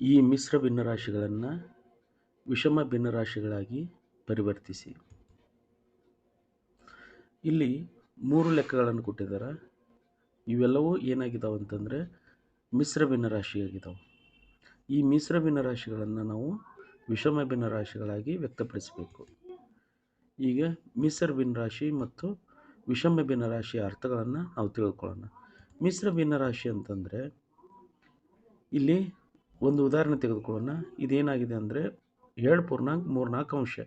ಈ ಮಿಶ್ರ ಭಿನ್ನರಾಶಿಗಳನ್ನು ವಿಷಮ ಭಿನ್ನರಾಶಿಗಳಾಗಿ ಪರಿವರ್ತಿಸಿ. ಇಲ್ಲಿ ಮೂರು ಲೆಕ್ಕಗಳನ್ನು ಕೊಟ್ಟಿದ್ದಾರೆ. ಇವೆಲ್ಲವೂ ಏನಾಗಿದ್ದಾವೆ ಅಂತಂದರೆ ಮಿಶ್ರ ಭಿನ್ನರಾಶಿಯಾಗಿದ್ದಾವೆ ಈ ಮಿಶ್ರ ಭಿನ್ನರಾಶಿಗಳನ್ನು ನಾವು ವಿಷಮ ಭಿನ್ನರಾಶಿಗಳಾಗಿ ವ್ಯಕ್ತಪಡಿಸಬೇಕು. ಈಗ ಮಿಶ್ರ ಭಿನ್ನರಾಶಿ ಮತ್ತು ವಿಷಮ ಭಿನ್ನರಾಶಿಯ ಅರ್ಥಗಳನ್ನು ನಾವು ತಿಳ್ಕೊಳ್ಳೋಣ. ಮಿಶ್ರ ಭಿನ್ನರಾಶಿ ಅಂತಂದರೆ ಇಲ್ಲಿ ಒಂದು ಉದಾಹರಣೆ ತೆಗೆದುಕೊಳ್ಳೋಣ. ಇದೇನಾಗಿದೆ ಅಂದರೆ ಎರಡು ಪೂರ್ಣಾಂಕ ಮೂರ್ನಾಲ್ಕು ಅಂಶ.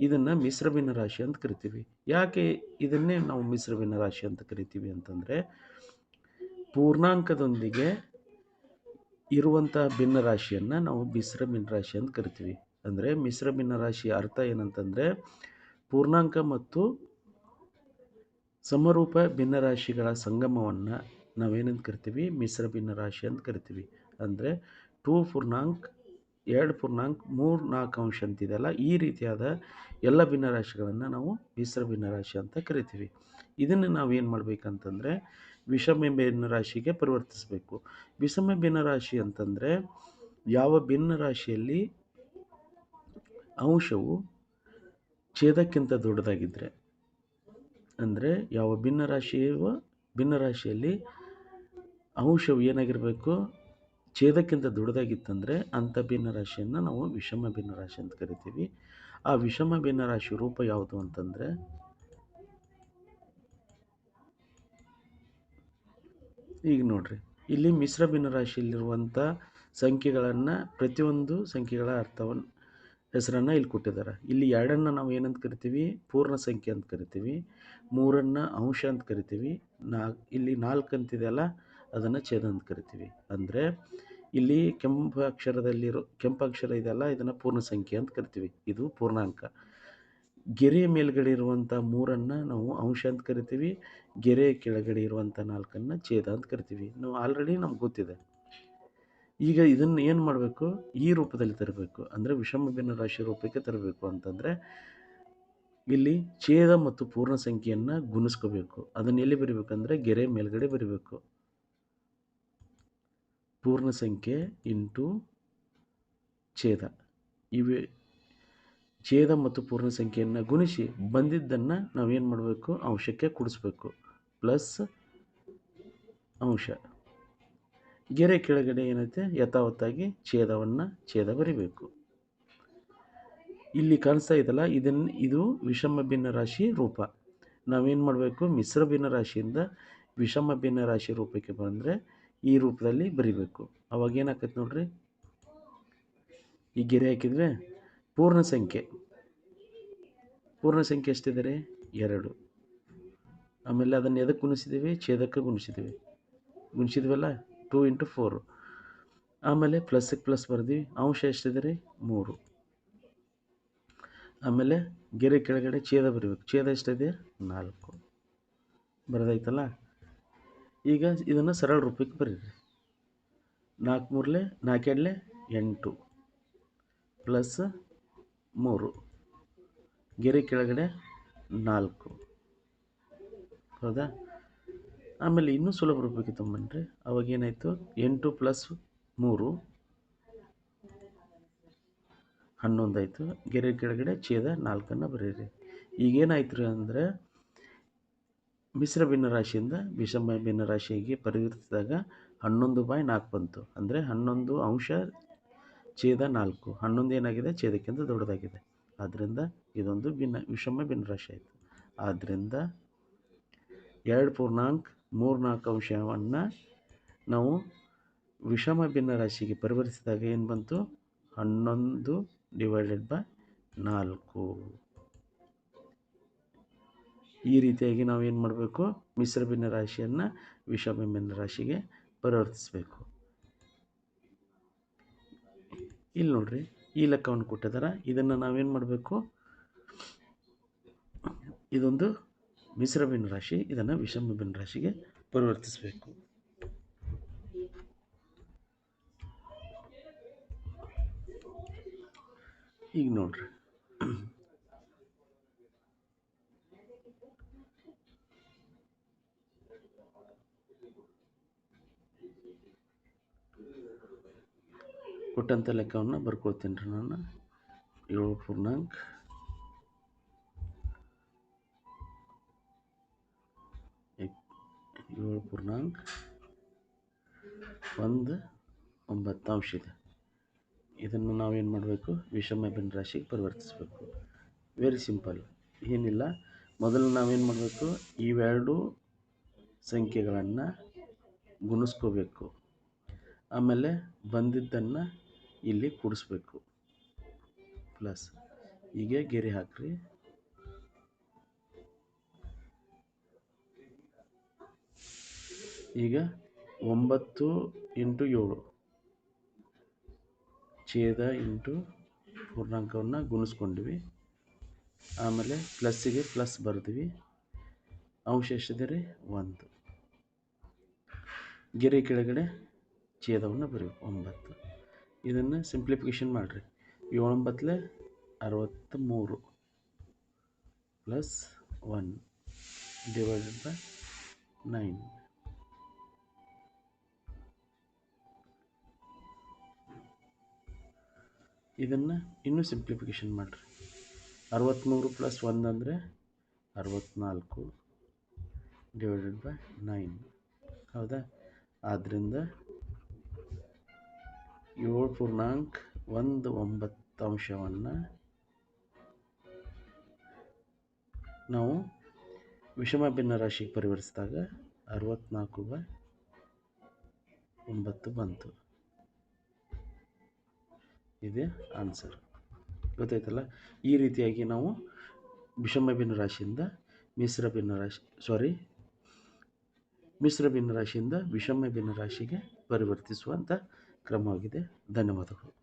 ಇದನ್ನು ಮಿಶ್ರ ಭಿನ್ನರಾಶಿ ಅಂತ ಕರಿತೀವಿ. ಯಾಕೆ ಇದನ್ನೇ ನಾವು ಮಿಶ್ರ ಭಿನ್ನರಾಶಿ ಅಂತ ಕರಿತೀವಿ ಅಂತಂದರೆ, ಪೂರ್ಣಾಂಕದೊಂದಿಗೆ ಇರುವಂಥ ಭಿನ್ನರಾಶಿಯನ್ನು ನಾವು ಮಿಶ್ರ ಭಿನ್ನರಾಶಿ ಅಂತ ಕರಿತೀವಿ. ಅಂದರೆ ಮಿಶ್ರ ಭಿನ್ನರಾಶಿಯ ಅರ್ಥ ಏನಂತಂದರೆ, ಪೂರ್ಣಾಂಕ ಮತ್ತು ಸಮರೂಪ ಭಿನ್ನ ರಾಶಿಗಳ ಸಂಗಮವನ್ನು ನಾವೇನಂತ ಕರಿತೀವಿ? ಮಿಶ್ರ ಭಿನ್ನರಾಶಿ ಅಂತ ಕರಿತೀವಿ. ಅಂದರೆ ಟೂ ಪೂರ್ಣಾಂಕ್, ಎರಡು ಪೂರ್ಣಾಂಕ್, ಮೂರು ನಾಲ್ಕು ಅಂಶ ಅಂತಿದೆಯಲ್ಲ, ಈ ರೀತಿಯಾದ ಎಲ್ಲ ಭಿನ್ನರಾಶಿಗಳನ್ನು ನಾವು ಮಿಶ್ರ ಭಿನ್ನರಾಶಿ ಅಂತ ಕರಿತೀವಿ. ಇದನ್ನು ನಾವೇನು ಮಾಡಬೇಕಂತಂದರೆ ವಿಷಮ ಭಿನ್ನರಾಶಿಗೆ ಪರಿವರ್ತಿಸಬೇಕು. ವಿಷಮ ಭಿನ್ನರಾಶಿ ಅಂತಂದರೆ ಯಾವ ಭಿನ್ನರಾಶಿಯಲ್ಲಿ ಅಂಶವು ಛೇದಕ್ಕಿಂತ ದೊಡ್ಡದಾಗಿದ್ದರೆ ಅಂದರೆ ಯಾವ ಭಿನ್ನರಾಶಿಯ ಭಿನ್ನರಾಶಿಯಲ್ಲಿ ಅಂಶವು ಏನಾಗಿರಬೇಕು? ಛೇದಕ್ಕಿಂತ ದೊಡ್ಡದಾಗಿತ್ತಂದರೆ ಅಂಥ ಭಿನ್ನರಾಶಿಯನ್ನು ನಾವು ವಿಷಮ ಭಿನ್ನರಾಶಿ ಅಂತ ಕರಿತೀವಿ. ಆ ವಿಷಮ ಭಿನ್ನರಾಶಿ ರೂಪ ಯಾವುದು ಅಂತಂದರೆ ಈಗ ನೋಡ್ರಿ, ಇಲ್ಲಿ ಮಿಶ್ರ ಭಿನ್ನರಾಶಿಯಲ್ಲಿರುವಂಥ ಸಂಖ್ಯೆಗಳನ್ನು ಪ್ರತಿಯೊಂದು ಸಂಖ್ಯೆಗಳ ಅರ್ಥವನ್ನು ಹೆಸರನ್ನು ಇಲ್ಲಿ ಕೊಟ್ಟಿದ್ದಾರೆ. ಇಲ್ಲಿ ಎರಡನ್ನು ನಾವು ಏನಂತ ಕರಿತೀವಿ? ಪೂರ್ಣ ಸಂಖ್ಯೆ ಅಂತ ಕರಿತೀವಿ. ಮೂರನ್ನು ಅಂಶ ಅಂತ ಕರಿತೀವಿ. ನಾ ಇಲ್ಲಿ ನಾಲ್ಕು ಅಂತಿದೆಯಲ್ಲ ಅದನ್ನು ಛೇದ ಅಂತ ಕರಿತೀವಿ. ಅಂದರೆ ಇಲ್ಲಿ ಕೆಂಪು ಅಕ್ಷರದಲ್ಲಿರೋ, ಕೆಂಪು ಅಕ್ಷರ ಇದೆಯಲ್ಲ, ಇದನ್ನು ಪೂರ್ಣ ಸಂಖ್ಯೆ ಅಂತ ಕರಿತೀವಿ. ಇದು ಪೂರ್ಣಾಂಕ. ಗೆರೆ ಮೇಲ್ಗಡೆ ಇರುವಂಥ ಮೂರನ್ನು ನಾವು ಅಂಶ ಅಂತ ಕರಿತೀವಿ. ಗೆರೆ ಕೆಳಗಡೆ ಇರುವಂಥ ನಾಲ್ಕನ್ನು ಛೇದ ಅಂತ ಕರಿತೀವಿ. ನಾವು ಆಲ್ರೆಡಿ ನಮ್ಗೆ ಗೊತ್ತಿದೆ. ಈಗ ಇದನ್ನು ಏನು ಮಾಡಬೇಕು? ಈ ರೂಪದಲ್ಲಿ ತರಬೇಕು. ಅಂದರೆ ವಿಷಮ ಭಿನ್ನ ರಾಶಿ ರೂಪಕ್ಕೆ ತರಬೇಕು ಅಂತಂದರೆ ಇಲ್ಲಿ ಛೇದ ಮತ್ತು ಪೂರ್ಣ ಸಂಖ್ಯೆಯನ್ನು ಗುಣಿಸ್ಕೋಬೇಕು. ಅದನ್ನು ಎಲ್ಲಿ ಬರಿಬೇಕಂದ್ರೆ ಗೆರೆ ಮೇಲ್ಗಡೆ ಬರಿಬೇಕು. ಪೂರ್ಣ ಸಂಖ್ಯೆ ಇಂಟು ಛೇದ. ಇವೆ ಛೇದ ಮತ್ತು ಪೂರ್ಣ ಸಂಖ್ಯೆಯನ್ನು ಗುಣಿಸಿ ಬಂದಿದ್ದನ್ನು ನಾವೇನು ಮಾಡಬೇಕು? ಅಂಶಕ್ಕೆ ಕೂಡಿಸ್ಬೇಕು. ಪ್ಲಸ್ ಅಂಶ. ಗೆರೆ ಕೆಳಗಡೆ ಏನೈತೆ? ಯಥಾವತ್ತಾಗಿ ಛೇದವನ್ನು ಛೇದ ಬರಿಬೇಕು. ಇಲ್ಲಿ ಕಾಣಿಸ್ತಾ ಇದಲ್ಲ ಇದನ್ನು ಇದು ವಿಷಮ ಭಿನ್ನ ರಾಶಿ ರೂಪ. ನಾವೇನು ಮಾಡಬೇಕು? ಮಿಶ್ರ ಭಿನ್ನ ರಾಶಿಯಿಂದ ವಿಷಮ ಭಿನ್ನ ರಾಶಿ ರೂಪಕ್ಕೆ ಬಂದರೆ ಈ ರೂಪದಲ್ಲಿ ಬರಿಬೇಕು. ಅವಾಗ ಏನಾಕೈತೆ ನೋಡ್ರಿ? ಈ ಗೆರೆ ಹಾಕಿದರೆ ಪೂರ್ಣ ಸಂಖ್ಯೆ. ಪೂರ್ಣ ಸಂಖ್ಯೆ ಎಷ್ಟಿದ್ದಾರೆ ಎರಡು. ಆಮೇಲೆ ಅದನ್ನು ಎದಕ್ಕೆ ಗುಣಿಸಿದ್ದೀವಿ ಛೇದಕ್ಕೆ ಗುಣಿಸಿದ್ದೀವಿ ಗುಣಿಸಿದ್ವಲ್ಲ? Two into four. ಆಮೇಲೆ ಪ್ಲಸ್ಗೆ ಪ್ಲಸ್ ಬರ್ದೀವಿ ಅಂಶ ಎಷ್ಟಿದೆ ರೀ ಮೂರು. ಆಮೇಲೆ ಗೆರೆ ಕೆಳಗಡೆ ಛೇದ ಬರೀಬೇಕು. ಛೇದ ಎಷ್ಟಿದೆ? ನಾಲ್ಕು. ಬರೋದೈತಲ್ಲ ಈಗ ಇದನ್ನು ಸರಳ ರೂಪಕ್ಕೆ ಬರೀರಿ. ನಾಲ್ಕು ಮೂರಲೆ ನಾಲ್ಕೆರಡಲೆ ಎಂಟು. ಪ್ಲಸ್ ಮೂರು. ಗೆರೆ ಕೆಳಗಡೆ ನಾಲ್ಕು. ಹೌದಾ? ಆಮೇಲೆ ಇನ್ನೂ ಸುಲಭ ರೂಪಕ್ಕೆ ತೊಗೊಂಬನ್ರಿ. ಅವಾಗ ಏನಾಯಿತು? ಎಂಟು ಪ್ಲಸ್ ಮೂರು. ಹನ್ನೊಂದಾಯಿತು ಗೆರೆ ಕೆಳಗಡೆ ಛೇದ ನಾಲ್ಕನ್ನು ಬರೀರಿ. ಈಗೇನಾಯ್ತು ರೀ ಅಂದರೆ ಮಿಶ್ರ ಭಿನ್ನರಾಶಿಯಿಂದ ವಿಷಮ ಭಿನ್ನರಾಶಿಗೆ ಪರಿವರ್ತಿಸಿದಾಗ ಹನ್ನೊಂದು ಬೈ ನಾಲ್ಕು ಬಂತು. ಅಂದರೆ ಹನ್ನೊಂದು ಅಂಶ ಛೇದ ನಾಲ್ಕು. ಹನ್ನೊಂದು ಏನಾಗಿದೆ? ಛೇದಕ್ಕಿಂತ ದೊಡ್ಡದಾಗಿದೆ. ಆದ್ದರಿಂದ ಇದೊಂದು ಭಿನ್ನ, ವಿಷಮ ಭಿನ್ನರಾಶಿ ಆಯಿತು. ಆದ್ದರಿಂದ ಎರಡು ಪೂರ್ಣಾಂಕ, ಮೂರು ನಾಲ್ಕು ಅಂಶವನ್ನು ನಾವು ವಿಷಮ ಭಿನ್ನರಾಶಿಗೆ ಪರಿವರ್ತಿಸಿದಾಗ ಏನು ಬಂತು? ಹನ್ನೊಂದು ಡಿವೈಡೆಡ್ ಬೈ ನಾಲ್ಕು. ಈ ರೀತಿಯಾಗಿ ನಾವು ಏನು ಮಾಡಬೇಕು? ಮಿಶ್ರ ಭಿನ್ನ ರಾಶಿಯನ್ನು ವಿಷಮ ಭಿನ್ನ ರಾಶಿಗೆ ಪರಿವರ್ತಿಸಬೇಕು. ಇಲ್ಲಿ ನೋಡ್ರಿ, ಈ ಲೆಕ್ಕವನ್ನು ಕೊಟ್ಟಿದ್ದಾರೆ ಇದನ್ನು ನಾವೇನು ಮಾಡಬೇಕು? ಇದೊಂದು ಮಿಶ್ರ ಭಿನ್ನ ರಾಶಿ, ಇದನ್ನು ವಿಷಮ ಭಿನ್ನ ರಾಶಿಗೆ ಪರಿವರ್ತಿಸಬೇಕು. ಈಗ ನೋಡ್ರಿ ಕೊಟ್ಟಂಥ ಲೆಕ್ಕವನ್ನು ಬರ್ಕೊಳ್ತೀನಿ ರೀ ನಾನು. ಏಳು ಪೂರ್ಣಾಂಕ. ಏಳು ಪೂರ್ಣಾಂಕ. ಒಂದು ಒಂಬತ್ತಾಂಶ ಇದೆ. ಇದನ್ನು ನಾವೇನು ಮಾಡಬೇಕು? ವಿಷಮ ಭಿನ್ನರಾಶಿಗೆ ಪರಿವರ್ತಿಸಬೇಕು. ವೆರಿ ಸಿಂಪಲ್ ಏನಿಲ್ಲ. ಮೊದಲು ನಾವೇನು ಮಾಡಬೇಕು? ಇವೆರಡು ಸಂಖ್ಯೆಗಳನ್ನು ಗುಣಿಸ್ಕೋಬೇಕು. ಆಮೇಲೆ ಬಂದಿದ್ದನ್ನು ಇಲ್ಲಿ ಕೂಡಿಸ್ಬೇಕು. ಪ್ಲಸ್ ಹೀಗೆ ಗೆರೆ ಹಾಕ್ರಿ. ಈಗ ಒಂಬತ್ತು ಇಂಟು ಏಳು. ಛೇದ ಇಂಟು ಪೂರ್ಣಾಂಕವನ್ನು ಗುಣಿಸ್ಕೊಂಡ್ವಿ. ಆಮೇಲೆ ಪ್ಲಸ್ಸಿಗೆ ಪ್ಲಸ್ ಬರೆದ್ವಿ. ಅಂಶ ರೀ? ಒಂದು. ಗೆರೆ ಕೆಳಗಡೆ ಛೇದವನ್ನು ಬರೀಬೇಕು ಒಂಬತ್ತು. ಇದನ್ನು ಸಿಂಪ್ಲಿಫಿಕೇಶನ್ ಮಾಡಿರಿ. ಏಳೊಂಬತ್ತಲೆ ಅರವತ್ತ ಮೂರು plus one divided by nine ಇದನ್ನು ಇನ್ನೂ ಸಿಂಪ್ಲಿಫಿಕೇಶನ್ ಮಾಡಿರಿ. ಅರವತ್ತ್ಮೂರು ಪ್ಲಸ್ ಒಂದು ಅಂದರೆ ಅರವತ್ತ್ನಾಲ್ಕು ಡಿವೈಡೆಡ್ ಬೈ ನೈನ್ ಹೌದಾ? ಆದ್ದರಿಂದ ಏಳು ಪೂರ್ಣಾಂಕ ಒಂದು ಒಂಬತ್ತಂಶವನ್ನು ನಾವು ವಿಷಮ ಭಿನ್ನ ರಾಶಿಗೆ ಪರಿವರ್ತಿಸಿದಾಗ ಅರವತ್ತ್ನಾಲ್ಕು ಬೈ ಒಂಬತ್ತು ಬಂತು. ಇದೆ ಆನ್ಸರ್. ಗೊತ್ತಾಯ್ತಲ್ಲ? ಈ ರೀತಿಯಾಗಿ ನಾವು ವಿಷಮ ಭಿನ್ನ ರಾಶಿಯಿಂದ ಮಿಶ್ರ ಭಿನ್ನ ರಾಶಿ ಸಾರಿ ಮಿಶ್ರ ಭಿನ್ನ ರಾಶಿಯಿಂದ ವಿಷಮ ಭಿನ್ನ ರಾಶಿಗೆ ಪರಿವರ್ತಿಸುವಂಥ ಕ್ರಮವಾಗಿದೆ. ಧನ್ಯವಾದಗಳು.